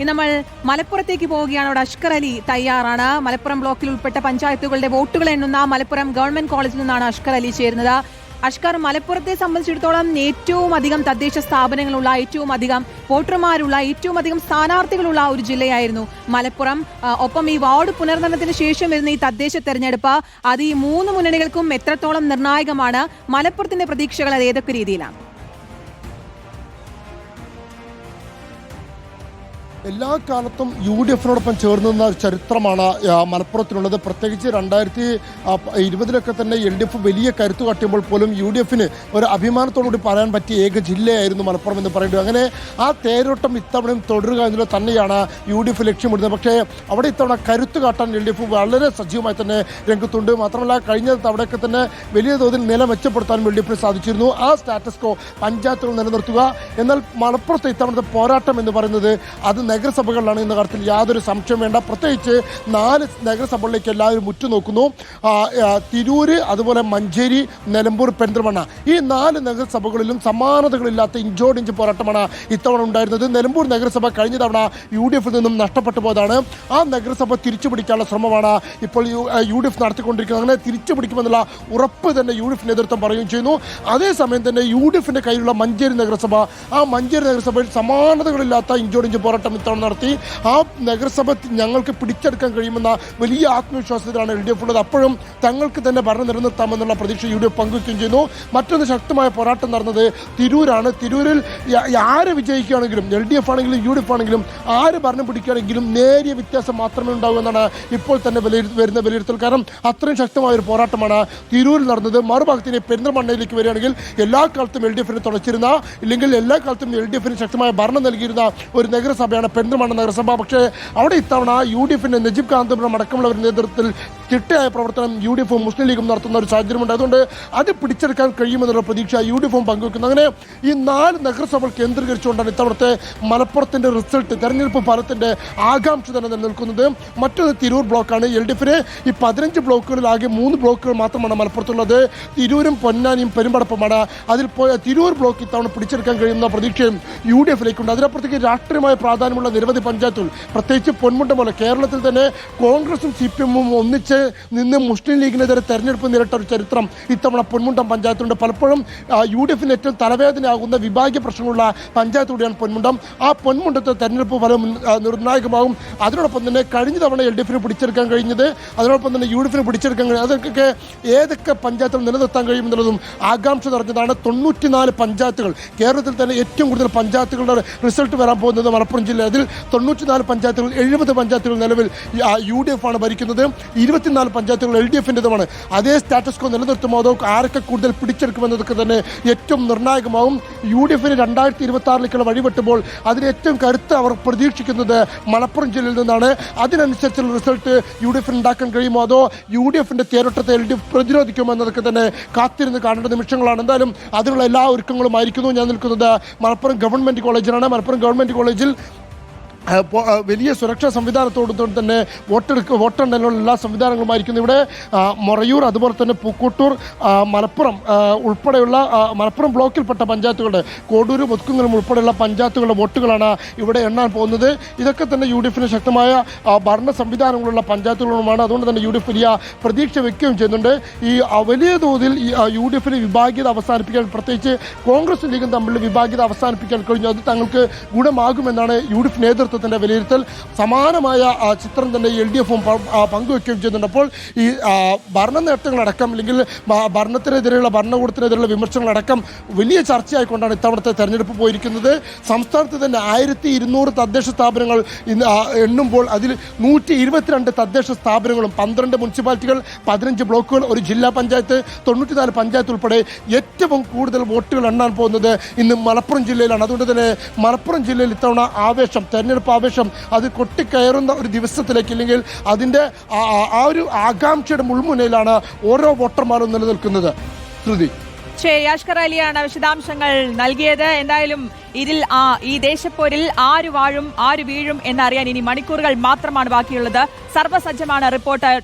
ഇന്ന് നമ്മൾ മലപ്പുറത്തേക്ക് പോവുകയാണ്. അവിടെ അഷ്കർ അലി തയ്യാറാണ്. മലപ്പുറം ബ്ലോക്കിൽ ഉൾപ്പെട്ട പഞ്ചായത്തുകളുടെ വോട്ടുകൾ എണ്ണുന്ന മലപ്പുറം ഗവൺമെന്റ് കോളേജിൽ നിന്നാണ് അഷ്കർ അലി ചേരുന്നത്. അഷ്കർ മലപ്പുറത്തെ സംബന്ധിച്ചിടത്തോളം ഏറ്റവും അധികം തദ്ദേശ സ്ഥാപനങ്ങളുള്ള ഏറ്റവും അധികം വോട്ടർമാരുള്ള ഏറ്റവും അധികം സ്ഥാനാർത്ഥികളുള്ള ഒരു ജില്ലയായിരുന്നു മലപ്പുറം. ഒപ്പം ഈ വാർഡ് പുനർനിർണയത്തിന് ശേഷം വരുന്ന ഈ തദ്ദേശ തെരഞ്ഞെടുപ്പ് അത് ഈ മൂന്ന് മുന്നണികൾക്കും എത്രത്തോളം നിർണായകമാണ് മലപ്പുറത്തിന്റെ പ്രതീക്ഷകൾ അത് ഏതൊക്കെ രീതിയിലാണ്? എല്ലാ കാലത്തും യു ഡി എഫിനോടൊപ്പം ചേർന്ന് നിന്ന ചരിത്രമാണ് മലപ്പുറത്തിനുള്ളത് പ്രത്യേകിച്ച് രണ്ടായിരത്തി ഇരുപതിലൊക്കെ തന്നെ എൽ ഡി എഫ് വലിയ കരുത്തു കാട്ടിയപ്പോൾ പോലും യു ഡി എഫിന് ഒരു അഭിമാനത്തോടുകൂടി പറയാൻ പറ്റിയ ഏക ജില്ലയായിരുന്നു മലപ്പുറം എന്ന് പറയുന്നത്. അങ്ങനെ ആ തേരോട്ടം ഇത്തവണയും തുടരുക എന്നുള്ളത് തന്നെയാണ് യു ഡി എഫ് ലക്ഷ്യമിടുന്നത് പക്ഷേ അവിടെ ഇത്തവണ കരുത്തു കാട്ടാൻ എൽ ഡി എഫ് വളരെ സജീവമായി തന്നെ രംഗത്തുണ്ട്. മാത്രമല്ല കഴിഞ്ഞ തവണയൊക്കെ തന്നെ വലിയ തോതിൽ നില മെച്ചപ്പെടുത്താൻ എൽ ഡി എഫിന് സാധിച്ചിരുന്നു. ആ സ്റ്റാറ്റസ്കോ പഞ്ചായത്തുകൾ നിലനിർത്തുക. എന്നാൽ മലപ്പുറത്തെ ഇത്തവണത്തെ പോരാട്ടം എന്ന് പറയുന്നത് അത് നഗരസഭകളിലാണ് എന്ന കാര്യത്തിൽ യാതൊരു സംശയം വേണ്ട. പ്രത്യേകിച്ച് നാല് നഗരസഭകളിലേക്ക് എല്ലാവരും ഉറ്റുനോക്കുന്നു. തിരൂര് അതുപോലെ മഞ്ചേരി നിലമ്പൂർ പെരിന്തൽമണ്ണ. ഈ നാല് നഗരസഭകളിലും സമാനതകളില്ലാത്ത ഇഞ്ചോടിഞ്ച് പോരാട്ടമാണ് ഇത്തവണ ഉണ്ടായിരുന്നത്. നിലമ്പൂർ നഗരസഭ കഴിഞ്ഞ തവണ യു ഡി എഫിൽ നിന്നും നഷ്ടപ്പെട്ടു പോയതാണ്. ആ നഗരസഭ തിരിച്ചു പിടിക്കാനുള്ള ശ്രമമാണ് ഇപ്പോൾ യു ഡി എഫ് നടത്തിക്കൊണ്ടിരിക്കുന്നത്. അങ്ങനെ തിരിച്ചു പിടിക്കുമെന്നുള്ള ഉറപ്പ് തന്നെ യു ഡി എഫ് നേതൃത്വം പറയുകയും ചെയ്യുന്നു. അതേസമയം തന്നെ യു ഡി എഫിന്റെ കയ്യിലുള്ള മഞ്ചേരി നഗരസഭ ആ മഞ്ചേരി നഗരസഭയിൽ സമാനതകളില്ലാത്ത ഇഞ്ചോടിഞ്ച് പോരാട്ടം ഇത്തവണ നടത്തി ആ നഗരസഭ ഞങ്ങൾക്ക് പിടിച്ചെടുക്കാൻ കഴിയുമെന്ന വലിയ ആത്മവിശ്വാസത്തിലാണ് എൽ ഡി എഫ് ഉള്ളത്. അപ്പോഴും തങ്ങൾക്ക് തന്നെ ഭരണം നിലനിർത്താമെന്നുള്ള പ്രതീക്ഷ യു ഡി എഫ് പങ്കുവയ്ക്കുകയും ചെയ്യുന്നു. മറ്റൊന്ന് ശക്തമായ പോരാട്ടം നടന്നത് തിരൂരാണ്. തിരൂരിൽ ആര് വിജയിക്കുകയാണെങ്കിലും എൽ ഡി എഫ് ആണെങ്കിലും യു ഡി എഫ് ആണെങ്കിലും ആര് ഭരണം പിടിക്കുകയാണെങ്കിലും നേരിയ വ്യത്യാസം മാത്രമേ ഉണ്ടാവൂ എന്നാണ് ഇപ്പോൾ തന്നെ വരുന്ന വിലയിരുത്തൽ. കാരണം അത്രയും ശക്തമായ ഒരു പോരാട്ടമാണ് തിരൂരിൽ നടന്നത്. മറുഭാഗത്തിന് പെരിന്തൽമണ്ണയിലേക്ക് വരികയാണെങ്കിൽ എല്ലാ കാലത്തും എൽ ഡി എഫിനെ തുടച്ചിരുന്ന ഇല്ലെങ്കിൽ എല്ലാ കാലത്തും എൽ ഡി എഫിന് ശക്തമായ ഭരണം നൽകിയിരുന്ന ഒരു നഗരസഭയാണ് പെരിന്തൽമണ്ണ നഗരസഭ. പക്ഷേ അവിടെ ഇത്തവണ യു ഡി എഫിന്റെ നജീബ് കാന്തപുരം അടക്കമുള്ളവരുടെ നേതൃത്വത്തിൽ ചിട്ടയായ പ്രവർത്തനം യു ഡി എഫും മുസ്ലിം ലീഗും നടത്തുന്ന ഒരു സാഹചര്യമുണ്ട്. അതുകൊണ്ട് അത് പിടിച്ചെടുക്കാൻ കഴിയുമെന്നുള്ള പ്രതീക്ഷ യു ഡി എഫും പങ്കുവെക്കുന്നു. അങ്ങനെ ഈ നാല് നഗരസഭകൾ കേന്ദ്രീകരിച്ചുകൊണ്ടാണ് ഇത്തവണത്തെ മലപ്പുറത്തിന്റെ റിസൾട്ട് തെരഞ്ഞെടുപ്പ് ഫലത്തിന്റെ ആകാംക്ഷ തന്നെ നിലനിൽക്കുന്നത്. മറ്റൊന്ന് തിരൂർ ബ്ലോക്കാണ്. എൽ ഡി എഫിന് ഈ പതിനഞ്ച് ബ്ലോക്കുകളിൽ ആകെ മൂന്ന് ബ്ലോക്കുകൾ മാത്രമാണ് മലപ്പുറത്തുള്ളത്. തിരൂരും പൊന്നാനിയും പെരുമ്പടപ്പുമാണ്. അതിൽ പോയ തിരൂർ ബ്ലോക്ക് ഇത്തവണ പിടിച്ചെടുക്കാൻ കഴിയുന്ന പ്രതീക്ഷയും യു ഡി എഫിലേക്കുണ്ട് അതിനപ്പുറത്തേക്ക് രാഷ്ട്രീയമായ പ്രാധാന്യമുള്ള നിരവധി പഞ്ചായത്തുകൾ. പ്രത്യേകിച്ച് പൊന്മുട്ട പോലെ കേരളത്തിൽ തന്നെ കോൺഗ്രസും സി പി എമ്മും ഒന്നിച്ച് നിന്ന് മുസ്ലിം ലീഗിനെതിരെ തെരഞ്ഞെടുപ്പ് നേരിട്ട ഒരു ചരിത്രം ഇത്തവണ പൊന്മുണ്ടം പഞ്ചായത്തുണ്ട്. പലപ്പോഴും യു ഡി എഫിന് ഏറ്റവും തലവേദനയാകുന്ന വിഭാഗീയ പ്രശ്നങ്ങളുള്ള പഞ്ചായത്ത് കൂടിയാണ് പൊന്മുണ്ടം. ആ പൊന്മുണ്ടത്തെ തെരഞ്ഞെടുപ്പ് ഫലം നിർണായകമാകും. അതിനോടൊപ്പം തന്നെ കഴിഞ്ഞ തവണ എൽ ഡി എഫിന് പിടിച്ചെടുക്കാൻ കഴിഞ്ഞത് അതിനോടൊപ്പം തന്നെ യു ഡി എഫിന് പിടിച്ചെടുക്കാൻ കഴിഞ്ഞത് അതൊക്കെ ഏതൊക്കെ പഞ്ചായത്തുകൾ നിലനിർത്താൻ കഴിയുമെന്നുള്ളതും ആകാംക്ഷ നിറഞ്ഞതാണ്. തൊണ്ണൂറ്റിനാല് പഞ്ചായത്തുകൾ കേരളത്തിൽ തന്നെ ഏറ്റവും കൂടുതൽ പഞ്ചായത്തുകളുടെ റിസൾട്ട് വരാൻ പോകുന്നത് മലപ്പുറം ജില്ല അതിൽ തൊണ്ണൂറ്റിനാല് പഞ്ചായത്തുകൾ എഴുപത് പഞ്ചായത്തുകൾ നിലവിൽ യു ഡി എഫ് ആണ് ഭരിക്കുന്നത്. ഇരുപത്തിനാല് പഞ്ചായത്തുകൾ എൽ ഡി എഫിന്റെതുമാണ് അതേ സ്റ്റാറ്റസ് കോ നിലനിർത്തുമോ അതോ ആരൊക്കെ കൂടുതൽ പിടിച്ചെടുക്കുമെന്നതൊക്കെ തന്നെ ഏറ്റവും നിർണായകമാവും. യു ഡി എഫിന് രണ്ടായിരത്തി ഇരുപത്തി ആറിലേക്കുള്ള വഴിവെട്ടുമ്പോൾ അതിന് ഏറ്റവും കരുത്ത് അവർ പ്രതീക്ഷിക്കുന്നത് മലപ്പുറം ജില്ലയിൽ നിന്നാണ്. അതിനനുസരിച്ചുള്ള റിസൾട്ട് യു ഡി എഫിന് ഉണ്ടാക്കാൻ കഴിയുമോ അതോ യു ഡി എഫിന്റെ തേരോട്ടത്തെ എൽ ഡി എഫ് പ്രതിരോധിക്കുമോ എന്നതൊക്കെ തന്നെ കാത്തിരുന്ന് കാണേണ്ട നിമിഷങ്ങളാണ്. എന്തായാലും അതിനുള്ള എല്ലാ ഒരുക്കങ്ങളും ആയിരിക്കുന്നു. ഞാൻ നിൽക്കുന്നത് മലപ്പുറം ഗവൺമെന്റ് കോളേജിലാണ്. മലപ്പുറം ഗവൺമെന്റ് കോളേജിൽ വലിയ സുരക്ഷാ സംവിധാനത്തോടുകൂടി തന്നെ വോട്ടെടുക്ക് വോട്ടെണ്ണലിനുള്ള എല്ലാ സംവിധാനങ്ങളുമായിരിക്കുന്നു ഇവിടെ. മൊറയൂർ അതുപോലെ തന്നെ പൂക്കോട്ടൂർ മലപ്പുറം ഉൾപ്പെടെയുള്ള മലപ്പുറം ബ്ലോക്കിൽപ്പെട്ട പഞ്ചായത്തുകളുടെ കോടൂർ മുതുക്കുങ്ങലും ഉൾപ്പെടെയുള്ള പഞ്ചായത്തുകളുടെ വോട്ടുകളാണ് ഇവിടെ എണ്ണാൻ പോകുന്നത്. ഇതൊക്കെ തന്നെ യു ഡി എഫിന് ശക്തമായ ഭരണ സംവിധാനങ്ങളുള്ള പഞ്ചായത്തുകളുമാണ്. അതുകൊണ്ട് തന്നെ യു ഡി എഫ് വലിയ പ്രതീക്ഷ വെക്കുകയും ചെയ്യുന്നുണ്ട്. ഈ വലിയ തോതിൽ യു ഡി എഫിന് വിഭാഗീയത അവസാനിപ്പിക്കാൻ പ്രത്യേകിച്ച് കോൺഗ്രസ് ലീഗും തമ്മിൽ വിഭാഗീയത അവസാനിപ്പിക്കാൻ കഴിഞ്ഞു. അത് തങ്ങൾക്ക് ഗുണമാകുമെന്നാണ് യു ഡി എഫ് നേതൃത്വത്തിന്റെ വിലയിരുത്തൽ സമാനമായ ചിത്രം തന്നെ എൽ ഡി എഫും പങ്കുവെക്കുകയും ചെയ്യുന്നുണ്ട്. ഈ ഭരണ നേട്ടങ്ങളടക്കം അല്ലെങ്കിൽ ഭരണത്തിനെതിരെയുള്ള ഭരണകൂടത്തിനെതിരെയുള്ള വിമർശനങ്ങളടക്കം വലിയ ചർച്ചയായിക്കൊണ്ടാണ് ഇത്തവണത്തെ തെരഞ്ഞെടുപ്പ് പോയിരിക്കുന്നത്. സംസ്ഥാനത്ത് തന്നെ ആയിരത്തി ഇരുന്നൂറ് തദ്ദേശ സ്ഥാപനങ്ങൾ ഇന്ന് എണ്ണുമ്പോൾ അതിൽ നൂറ്റി ഇരുപത്തിരണ്ട് തദ്ദേശ സ്ഥാപനങ്ങളും പന്ത്രണ്ട് മുനിസിപ്പാലിറ്റികൾ പതിനഞ്ച് ബ്ലോക്കുകൾ ഒരു ജില്ലാ പഞ്ചായത്ത് തൊണ്ണൂറ്റിനാല് പഞ്ചായത്ത് ഉൾപ്പെടെ ഏറ്റവും കൂടുതൽ വോട്ടുകൾ എണ്ണാൻ പോകുന്നത് ഇന്ന് മലപ്പുറം ജില്ലയിലാണ്. അതുകൊണ്ട് തന്നെ മലപ്പുറം ജില്ലയിൽ ഇത്തവണ ആവേശം തെരഞ്ഞെടുപ്പ് ആവേശം അത് കൊട്ടിക്കയറുന്ന ഒരു ദിവസത്തിലേക്ക് ഇല്ലെങ്കിൽ അതിന്റെ ആ- ഒരു ആകാംക്ഷയുടെ മുൾമുനയിലാണ് ഓരോ വോട്ടർമാരും നിലനിൽക്കുന്നത്. ശ്രുതി. ശരി അഷ്കർ അലിയാണ് വിശദാംശങ്ങൾ നൽകിയത്. എന്തായാലും ഇതിൽ ആ ഈ ദേശപ്പോരിൽ ആര് വാഴും ആര് വീഴും എന്നറിയാൻ ഇനി മണിക്കൂറുകൾ മാത്രമാണ് ബാക്കിയുള്ളത്. സർവസജ്ജമാണ് റിപ്പോർട്ടർ